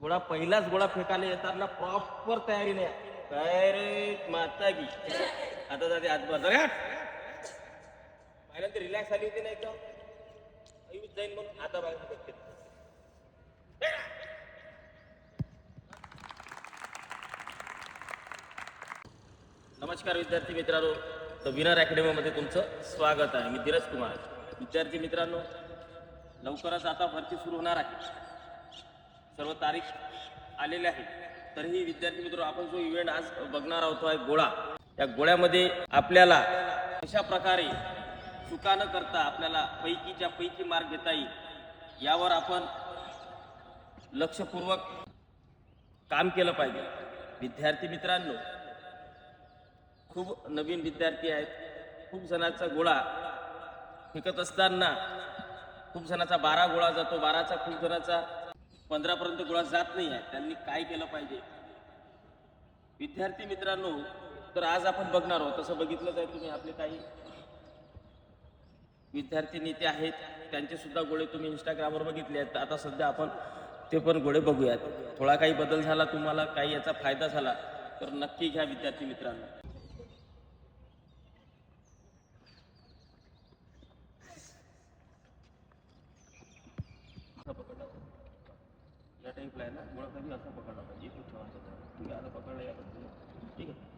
गोळा पहिलाच गोळा फेकायला येताना प्रॉपर तयारी नाही काय रे माता की आता जाते आजबाज पहिल्यांदा रिलॅक्स आली होती ना एकदम. आयुष जाईन म्हणून आता बाहेर नमस्कार विद्यार्थी मित्रांनो. तर विनर अकॅडमीमध्ये तुमचं स्वागत आहे. मी धीरज कुमार. विद्यार्थी मित्रांनो लवकरच आता भरती सुरू होणार आहे. सर्व तारीख आलेले आहेत तरीही विद्यार्थी मित्र आपण जो इव्हेंट आज बघणार आहोत तो आहे गोळा. या गोळ्यामध्ये आपल्याला कशा प्रकारे चुका न करता आपल्याला पैकीच्या पैकी मार्क घेता येईल यावर आपण लक्षपूर्वक काम केलं पाहिजे. विद्यार्थी मित्रांनो खूप नवीन विद्यार्थी आहेत. खूप जणांचा गोळा फेकत असताना खूप जणाचा बारा गोळा जातो. बाराचा खूप जणाचा पंधरापर्यंत गोळा जात नाही आहे. त्यांनी काय केलं पाहिजे? विद्यार्थी मित्रांनो तर आज आपण बघणार आहोत. तसं बघितलं तर तुम्ही आपले काही विद्यार्थी नेते आहेत. त्यांचे सुद्धा गोळे तुम्ही इंस्टाग्रामवर बघितले आहेत. आता सध्या आपण ते पण गोळे बघूयात. थोडा काही बदल झाला तुम्हाला काही याचा फायदा झाला तर नक्की घ्या विद्यार्थी मित्रांनो असा पकडला या टाईपला आहे ना गोळा कधी असा पकडला पाहिजे. इथे ठेवायचा त्याला. तुम्ही आता पकडलं या पद्धतीने. ठीक आहे.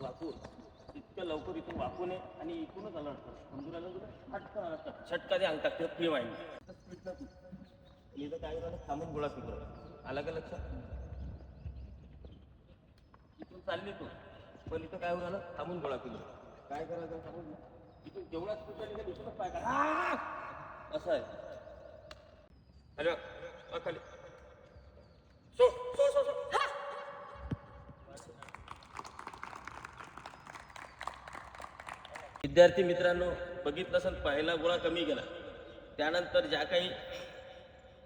वाकून. इतक्या लवकर इथून वाकू नये आणि इथूनच अलर्ट कर समजून आलं तुला? फटकन अलर्ट कर झटका दे अंगतात ते फ्री माइंड स्पीडनं काय झालं? थांबून गोळा सुरू आला का लक्षात? इथून चालली तू. पण इथं काय होऊन आलं थांबून गोळा फिरव काय करायचं? थांबून इथून दुसरंच पाय काढा. असं आहे. हॅलो. खाली. So so so so. विद्यार्थी मित्रांनो बघितलं असेल पहिला गोळा कमी गेला. त्यानंतर ज्या काही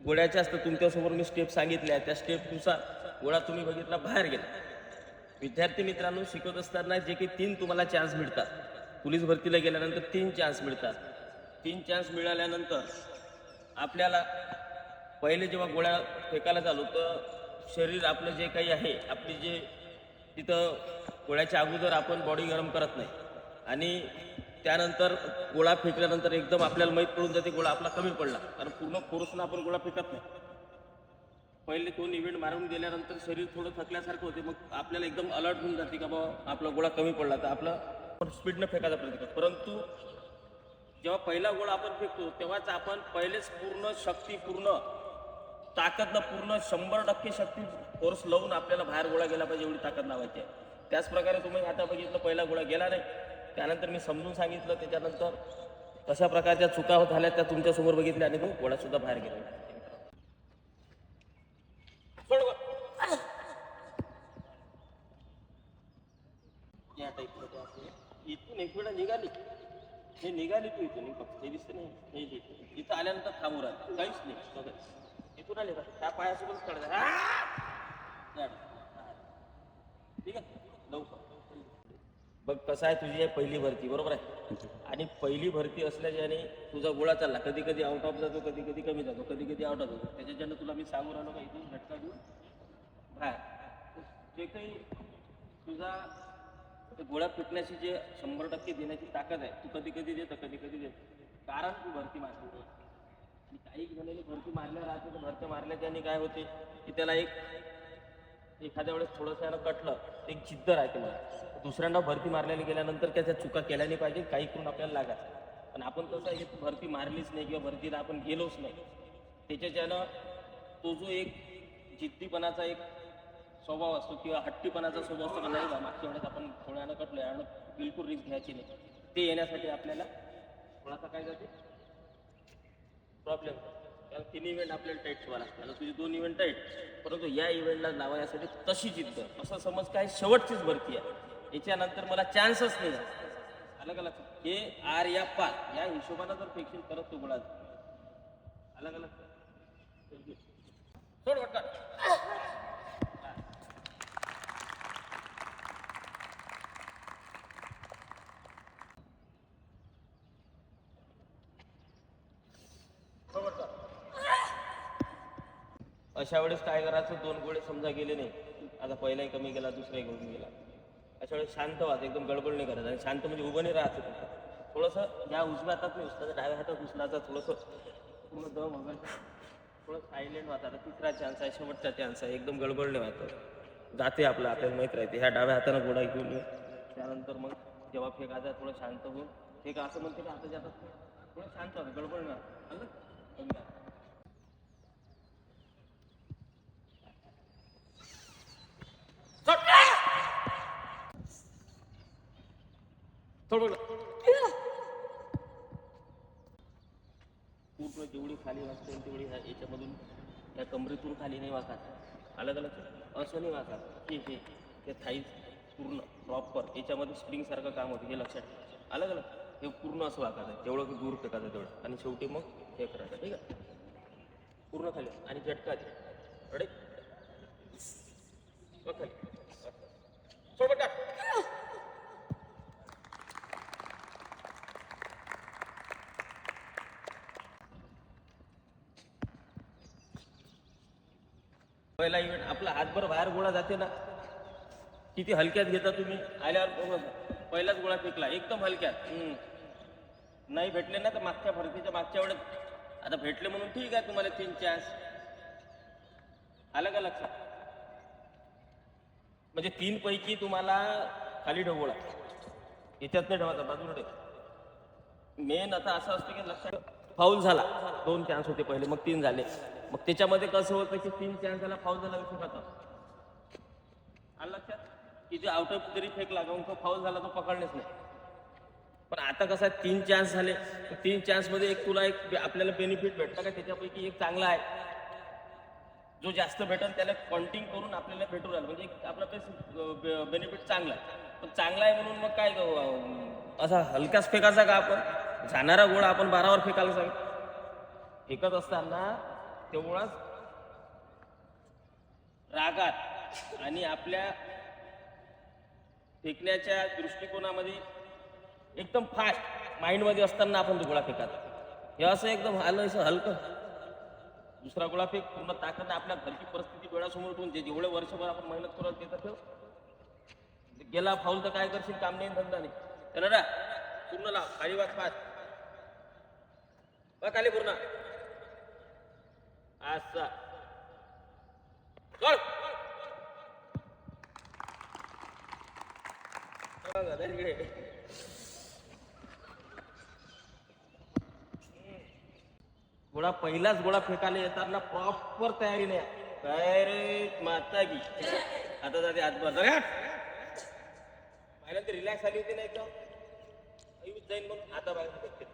गोळ्याच्या असतं तुमच्यासमोर मी स्टेप सांगितल्या. त्या स्टेपनुसार गोळा तुम्ही बघितला बाहेर गेला. विद्यार्थी मित्रांनो शिकवत असताना जे काही तीन तुम्हाला चान्स मिळतात. पोलीस भरतीला गेल्यानंतर तीन चान्स मिळतात. तीन चान्स मिळाल्यानंतर आपल्याला पहिले जेव्हा गोळ्या फेकायला चालू तर शरीर आपलं जे काही आहे आपली जे तिथं गोळ्याच्या अगोदर आपण बॉडी गरम करत नाही. आणि त्यानंतर गोळा फेकल्यानंतर एकदम आपल्याला माहीत पडून जाते गोळा आपला कमी पडला. कारण पूर्ण फोर्सनं आपण गोळा फेकत नाही. पहिले दोन इव्हेंट मारून गेल्यानंतर शरीर थोडं थकल्यासारखं होते मग आपल्याला एकदम अलर्ट होऊन जाते का बाबा आपला गोळा कमी पडला. तर आपला स्पीडनं फेकायचा प्रयत्न करतो. परंतु जेव्हा पहिला गोळा आपण फेकतो तेव्हाच आपण पहिलेच पूर्ण शक्ती पूर्ण ताकदनं पूर्ण शंभर टक्के शक्ती फोर्स लावून आपल्याला बाहेर गोळा गेला पाहिजे एवढी ताकद लावायची आहे. त्याचप्रकारे तुम्ही आता बघितलं पहिला गोळा गेला नाही. त्यानंतर मी समजून सांगितलं त्याच्यानंतर कशा प्रकारच्या चुका झाल्या त्या तुमच्यासमोर बघितल्या आणि तो गोळासुद्धा बाहेर गेला सोड गं. या टाईपचं ते असं इथून एक वेळा निघाली. हे निघाली तू इथून फक्त हे दिसतं नाही. हे इथं. आल्यानंतर थांबू राहिलं. काहीच नाही. बघा. इथून आले का? त्या पायासोबत या. ठीक आहे. लवकर. बघ कसं आहे तुझी आहे पहिली भरती बरोबर आहे? आणि पहिली भरती असल्याच्याने तुझा गोळा चालला. कधी कधी आउट ऑफ जातो कधी कधी कमी जातो कधी कधी आउट ऑफ जातो. त्याच्याच्यानं तुला मी सांगून राहिलो का? इथून झटका देऊन? बाहेर जे काही तुझा ते गोळ्या फेकण्याची जे शंभर टक्के देण्याची ताकद आहे तू कधी कधी देतं कधी कधी देत. कारण तू भरती मारली. नाही. आणि काही जणांनी भरती मारल्या राहते तर भरती मारल्या त्याने काय होते की त्याला एक एखाद्या वेळेस थोडंसं यानं कटलं एक जिद्द राहते मला दुसऱ्यांना भरती मारल्याने गेल्यानंतर त्या त्या चुका केल्या नाही पाहिजे काही करून आपल्याला लागायचं. पण आपण कसं आहे की भरती मारलीच नाही किंवा भरतीला आपण गेलोच नाही. त्याच्याच्यानं तो जो एक जिद्दीपणाचा एक स्वभाव असतो किंवा हट्टीपणाचा स्वभाव असतो नाही बा मागच्या वेळेस आपण थोड्यानं कटलो यानं बिलकुल रिस्क घ्यायची नाही. ते येण्यासाठी आपल्याला थोडासा काय जाते? प्रॉब्लेम कारण तीन इव्हेंट आपल्याला टाईट ठेवा लागतात तुझे दोन इव्हेंट टाईट परंतु या इव्हेंटला लावण्यासाठी तशी जिद्द. असं समज काय शेवटचीच भरती आहे. याच्यानंतर मला चान्सच नाही. अलग अलग. हे आर या पाच. या हिशोबानं जर फिक्शन करत तो गोळा अलग अलग. लक्षात सोड वाटतात अशा वेळेस काय करायचं दोन गोळे समजा गेले नाही आता पहिलाही कमी गेला दुसराही घेऊन गेला अशा वेळेस शांत व्हायचं एकदम गडबड नाही करायचं आणि शांत म्हणजे उभं नाही राहायचं थोडंसं या उजव्या हातात नाही उचलायचं डाव्या हातात उचलायचा थोडंसं पूर्ण दम वगैरे. थोडं सायलेंट व्हायचं आता तिसरा चान्स आहे शेवटचा चान्स आहे. एकदम गडबड नाही व्हायचं जाते आपलं आपल्याला माहीत राहते. ह्या डाव्या हातानं गोडा घेऊन ये. त्यानंतर मग जेव्हा फेकायचा थोडं शांत होऊन. फेक असं म्हणते का हाताच्या हातात थोडं शांत व्हायचं गडबड नाही व्हायचं. आलं? कमी आहे. थोडं पूर्ण जेवढी खाली वाचते तेवढी याच्यामधून या कमरेतून खाली नाही वाचत अलग अलग असं नाही वाचत. हे हे ते थाईज पूर्ण प्रॉपर याच्यामध्ये स्प्रिंग सारखं काम होतं हे लक्षात ठेवा. अलग अलग. हे पूर्ण असं वाकायचं जेवढं तेवढं दूर फेकायचं तेवढं. आणि शेवटी मग हे करायचं. ठीक आहे? पूर्ण खाली. आणि झटका दे. रेडी बघ खाली सोड बेटा. पहिला इव्हेंट आपला हातभर बाहेर गोळा जाते ना. किती हलक्यात घेता तुम्ही? आल्यावर. पहिलाच गोळा फेकला एकदम हलक्यात. नाही भेटले ना तर मागच्या फरकीच्या मागच्या वेळेस आता भेटले म्हणून ठीक आहे तुम्हाला तीन चान्स आलं का लक्षात? म्हणजे तीन पैकी तुम्हाला खाली ढवळा. याच्यात नाही ठेवायचा बाजूला मेन आता असं असतं की लक्षात फाऊल झाला. दोन चान्स होते पहिले मग तीन झाले. मग त्याच्यामध्ये कसं होतं की तीन चान्स झाला फाऊल झाला विषय खाता आलं लक्षात की जे आउट ऑफ जरी फेक लागून तो फाऊल झाला तो पकडणेच नाही. पण आता कसं आहे तीन चान्स झाले. तीन चान्समध्ये एक तुला एक आपल्याला बेनिफिट भेटतं का? त्याच्यापैकी एक चांगला आहे. जो जास्त भेटेल त्याला कॉन्टिंग करून आपल्याला भेटू राहिला. म्हणजे आपला बेनिफिट चांगला आहे. पण चांगला आहे म्हणून मग काय असा हलकाच फेकायचा का आपण? जाणारा गोळा आपण बारावर फेकायला सांग. फेकत असताना तेवढाच रागात आणि आपल्या फेकण्याच्या दृष्टिकोनामध्ये एकदम फास्ट माइंडमध्ये असताना आपण तो गोळा फेकायचा. हे असं एकदम आलं असं हलकं. दुसरा गोळा फेक पूर्ण ताकद आपल्या घरची परिस्थिती डोळ्यासमोर ठेवून जे जेवढे वर्षभर आपण मेहनत करत देतात ठेव. गेला फाऊल तर काय करशील काम नाही धंदा नाही. त्याला पूर्ण लाव खाली वाज फास्ट खाली पूर्ण. असा. चल. गोळा पहिलाच गोळा फेकायला येताना प्रॉपर तयारी नाही. काय रे माता की आता जाते हातभर जरा पहिल्यांदा रिलॅक्स आली होती ना एकदम. जाईन म्हणून. आता बाहेर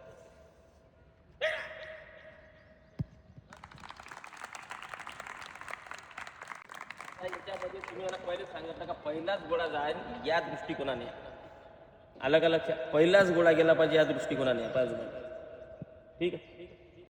याच्यामध्ये तुम्ही मला पहिले सांगितलं का पहिलाच गोळा जाईल या दृष्टिकोनाने. अलग अलग लक्षात? पहिलाच गोळा गेला पाहिजे या दृष्टिकोनाने. पाच ठीक